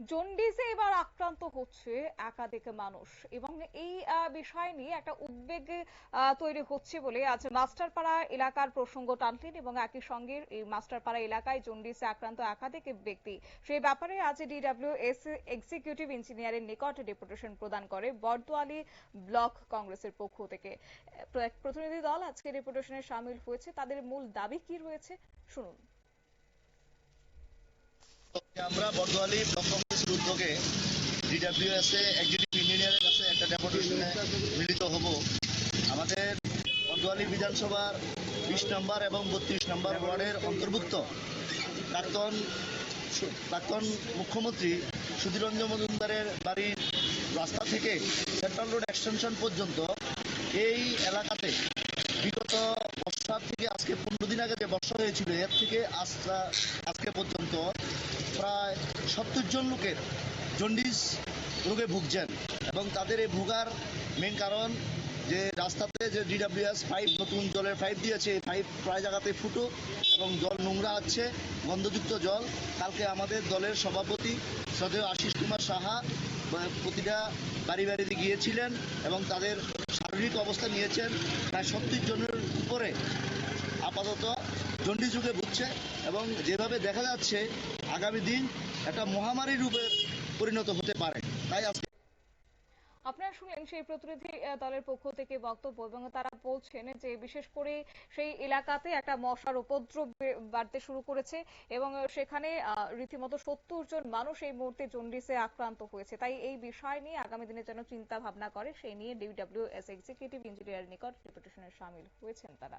জন্ডিসে এবার আক্রান্ত হচ্ছে একাধিক মানুষ এবং এই বিষয় নিয়ে একটা উদ্বেগ তৈরি হচ্ছে বলে আজ মাস্টারপাড়া এলাকার প্রসঙ্গ টানলেন এবং একই সঙ্গে এই মাস্টারপাড়া এলাকায় জন্ডিসে আক্রান্ত একাধিক ব্যক্তি। সেই ব্যাপারে আজ ডিডব্লিউ এস এক্সিকিউটিভ ইঞ্জিনিয়ারের নিকট ডেপুটেশন প্রদান করে বর্দোয়ালি ব্লক কংগ্রেসের পক্ষ থেকে। প্রতিনিধি দল আজকে ডেপুটেশনে সামিল হয়েছে। তাদের মূল দাবি কি রয়েছে? শুনুন। আমরা বর্দোয়ালি কংগ্রেসের উদ্যোগে ডিডাব্লিউএস এ এক্সিকিউটিভ ইঞ্জিনিয়ারের কাছে একটা ডেপুটেশনে মিলিত হব। আমাদের বর্দোয়ালি বিধানসভার বিশ নম্বর এবং বত্রিশ নম্বর ওয়ার্ডের অন্তর্ভুক্ত প্রাক্তন প্রাক্তন মুখ্যমন্ত্রী সুধীরঞ্জন মজুমদারের বাড়ির রাস্তা থেকে সেন্ট্রাল রোড এক্সটেনশন পর্যন্ত এই এলাকাতে থেকে আজকে পনেরো দিন আগে যে বর্ষা হয়েছিল, এর থেকে আজকে পর্যন্ত প্রায় সত্তর জন লোকের জন্ডিস রোগে ভুগছেন এবং তাদের এই ভোগার মেন কারণ যে রাস্তাতে যে ডিডাব্লিউএস পাইপ নতুন জলের পাইপ দিয়েছে, এই পাইপ প্রায় জায়গাতে ফুটো এবং জল নোংরা আছে, গন্ধযুক্ত জল। কালকে আমাদের দলের সভাপতি সদেব আশিস কুমার সাহা প্রতিটা বাড়ি বাড়িতে গিয়েছিলেন এবং তাদের শারীরিক অবস্থা নিয়েছেন। প্রায় সত্তর জনের উপরে আপাতত জন্ডিস রোগে ভুগছে এবং যেভাবে দেখা যাচ্ছে, আগামী দিন একটা মহামারী রূপে পরিণত হতে পারে। তাই আজকে আপনারা শুনলেন সেই প্রতিনিধি দলের পক্ষ থেকে বক্তব্য এবং তারা বলছেন যে বিশেষ করে সেই এলাকাতে একটা মশার উপদ্রব বাড়তে শুরু করেছে এবং সেখানে রীতিমতো সত্তর জন মানুষ এই মুহূর্তে জন্ডিসে আক্রান্ত হয়েছে। তাই এই বিষয় নিয়ে আগামী দিনে যেন চিন্তা ভাবনা করে, সেই নিয়ে ডিডব্লিউ এস এক্সিকিউটিভ ইঞ্জিনিয়ার নিকট ডেপুটেশনে সামিল হয়েছেন তারা।